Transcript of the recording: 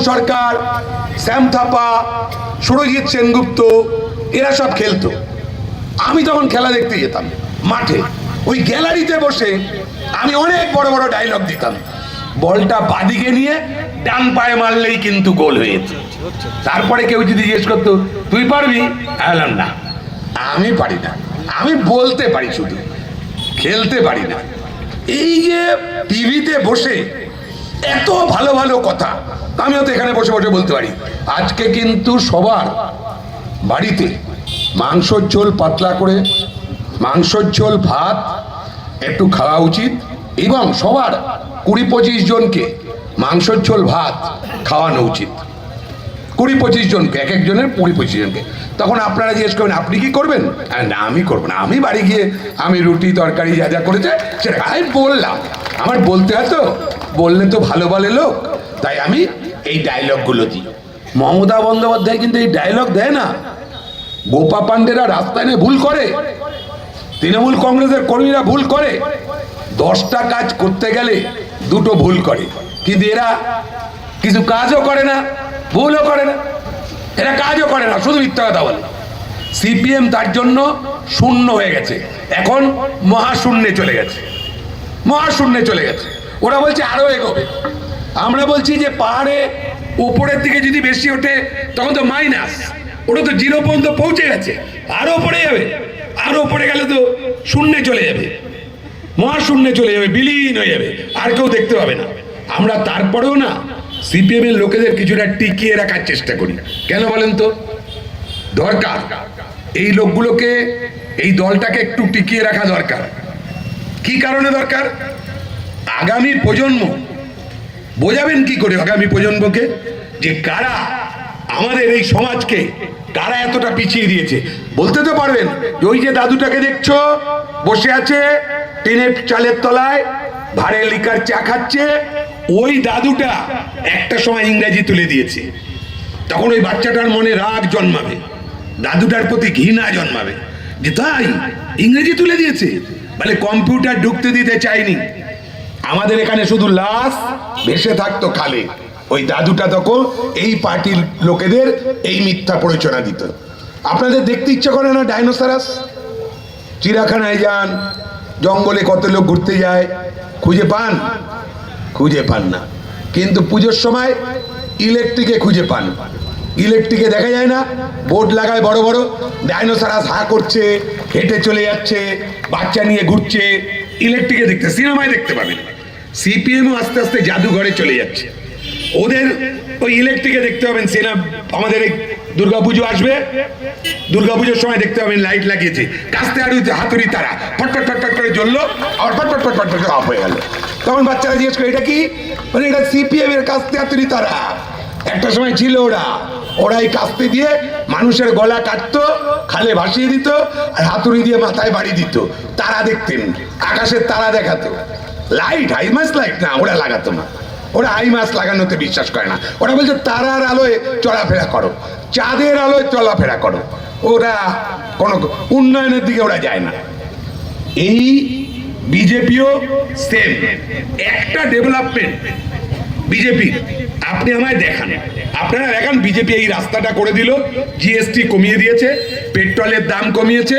সরকার, শ্যাম থাপা, সুরজিৎ সেনগুপ্ত, এরা সব খেলতো। আমি তখন খেলা দেখতে যেতাম, মাঠে। ওই গ্যালারিতে বসে আমি অনেক বড় বড় ডায়লগ দিতাম। বলটা বাদিকে নিয়ে ডান পায়ে মারলেই কিন্তু গোল হয়ে যেত। তারপরে কেউ যদি জিজ্ঞেস করতো, তুই পারবি? বললাম, না। আমি পারি না। আমি বলতে পারি শুধু, খেলতে পারি না। এই যে টিভিতে বসে এত ভালো ভালো কথা। আমিও তো এখানে বসে বসে বলতে পারি। আজকে কিন্তু সবার বাড়িতে মাংসর ঝোল পাতলা করে, মাংসর ঝোল, ভাত, একটু খাওয়া উচিত এবং সবার কুড়ি পঁচিশ জনকে মাংসর ঝোল, ভাত খাওয়ানো উচিত। কুড়ি পঁচিশ জনকে, এক একজনের কুড়ি পঁচিশ জনকে। তখন আপনারা জিজ্ঞেস করবেন, আপনি কি করবেন? না, আমি করব না। আমি বাড়ি গিয়ে আমি রুটি, তরকারি যা যা করেছে সেটা আমি বললাম, আমার বলতে হয় তো, বললে তো ভালো বলে লোক। তাই আমি এই ডায়লগগুলো দিই। মমতা বন্দ্যোপাধ্যায় কিন্তু এই ডায়লগ দেয় না। গোপা পাণ্ডেরা রাস্তায় নিয়ে ভুল করে। তৃণমূল কংগ্রেসের কর্মীরা ভুল করে। দশটা কাজ করতে গেলে দুটো ভুল করে। কিন্তু এরা কিছু কাজও করে না, ভুলও করে না। এরা কাজও করে না, শুধু মিথ্যা কথা বলে। সিপিএম তার জন্য শূন্য হয়ে গেছে। এখন মহাশূন্যে চলে গেছে। মহাশূন্যে চলে গেছে। ওরা বলছে আরও এগোবে। আমরা বলছি যে পাহাড়ে উপরের দিকে যদি বেশি ওঠে, তখন তো মাইনাস ওটা তো জিরো পর্যন্ত পৌঁছে গেছে। আরও পড়ে যাবে। আরও পড়ে গেলে তো শূন্যে চলে যাবে। মহাশূন্যে চলে যাবে, বিলীন হয়ে যাবে। আর কেউ দেখতে পাবে না। আমরা তারপরেও না সিপিএম এর লোকেদের কিছুটা টিকিয়ে রাখার চেষ্টা করি। কেন বলেন তো? দরকার। এই লোকগুলোকে, এই দলটাকে একটু টিকিয়ে রাখা দরকার। কি কারণে দরকার? আগামী প্রজন্ম, বোঝাবেন কি করে আগামী প্রজন্মকে? যে কারা আমাদের এই সমাজকে, কারা এতটা পিছিয়ে দিয়েছে? বলতে তো পারবেন যে ওই যে দাদুটাকে দেখছ, বসে আছে, টিনের চালের তলায় ভাড়ে লিকার চা খাচ্ছে ওই দাদুটা একটা সময় ইংরেজি তুলে দিয়েছে। তখন ওই বাচ্চাটার মনে রাগ জন্মাবে। দাদুটার প্রতি ঘৃণা জন্মাবে। যে, তাই? ইংরেজি তুলে দিয়েছে? মানে কম্পিউটার ঢুকতে দিতে চাইনি। আমাদের এখানে শুধু লাশ ভেসে থাকতো খালে। ওই দাদুটা তখন এই পার্টির লোকেদের এই মিথ্যা প্ররোচনা দিত। আপনাদের দেখতে ইচ্ছা করে না ডাইনোসারাস? চিড়াখানায় যান, জঙ্গলে কত লোক ঘুরতে যায়, খুঁজে পান? খুঁজে পান না। কিন্তু পুজোর সময় ইলেকট্রিকে খুঁজে পান। ইলেকট্রিকে দেখা যায় না বোর্ড লাগায় বড় বড় ডাইনোসারাস হা করছে, হেঁটে চলে যাচ্ছে, বাচ্চা নিয়ে ঘুরছে ইলেকট্রিকে দেখতে সিনেমায় দেখতে পাবেন সিপিএমও আস্তে আস্তে জাদুঘরে চলে যাচ্ছে। ওদের ওই ইলেকট্রিকে দেখতে পাবেন সিনেমা আমাদের এই দুর্গাপুজো আসবে। দুর্গাপুজোর সময় দেখতে পাবেন লাইট লাগিয়েছে। কাস্তে আর হাতুড়ি তারা ফটফট অফ হয়ে গেল। তখন বাচ্চারা জিজ্ঞেস করে, এটা কি? মানে এটা সিপিএম এর তারা। একটা সময় ছিল ওরা। কাস্তে দিয়ে মানুষের গলা কাটতো, খালে ভাসিয়ে দিত আর হাতুড়ি দিয়ে মাথায় বাড়ি দিত। তারা দেখতেন, আকাশের তারা দেখাতো। লাইট হাই মাস লাইট না, ওরা লাগাতো না। ওরা হাই মাস লাগানোতে বিশ্বাস করে না। ওরা বলছে, তারার আলোয় চলাফেরা করো। চাঁদের আলোয় চলাফেরা করো। ওরা কোনো উন্নয়নের দিকে ওরা যায় না। এই বিজেপিও সেম একটা ডেভেলপমেন্ট বিজেপি, আপনি আমায় দেখান। আপনারা দেখান, বিজেপি এই রাস্তাটা করে দিল জিএসটি কমিয়ে দিয়েছে, পেট্রোলের দাম কমিয়েছে।